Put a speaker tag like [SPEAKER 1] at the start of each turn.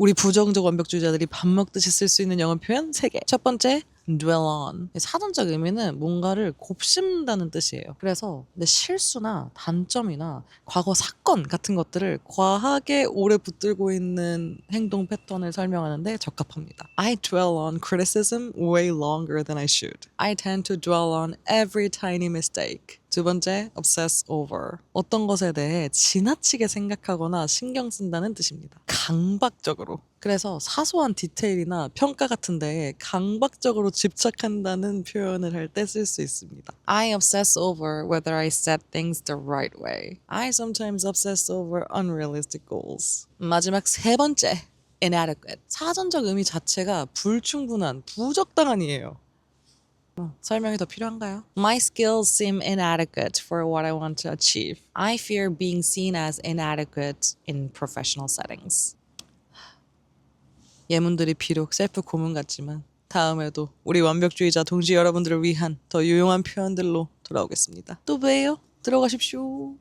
[SPEAKER 1] 우리 부정적 완벽주의자들이 밥 먹듯이 쓸 수 있는 영어 표현 3개. 첫 번째, dwell on. 사전적 의미는 뭔가를 곱씹는다는 뜻이에요. 그래서 내 실수나 단점이나 과거 사건 같은 것들을 과하게 오래 붙들고 있는 행동 패턴을 설명하는데 적합합니다. I dwell on criticism way longer than I should. I tend to dwell on every tiny mistake. 두 번째, obsess over. 어떤 것에 대해 지나치게 생각하거나 신경 쓴다는 뜻입니다. 강박적으로. 그래서 사소한 디테일이나 평가 같은 데에 강박적으로 집착한다는 표현을 할 때 쓸 수 있습니다. I obsess over whether I set things the right way. I sometimes obsess over unrealistic goals. 마지막 세 번째, inadequate. 사전적 의미 자체가 불충분한, 부적당한이에요. 어, 설명이 더 필요한가요? My skills seem inadequate for what I want to achieve. I fear being seen as inadequate in professional settings. 예문들이 비록 셀프 고문 같지만 다음에도 우리 완벽주의자 동지 여러분들을 위한 더 유용한 표현들로 돌아오겠습니다. 또 봬요. 들어가십시오.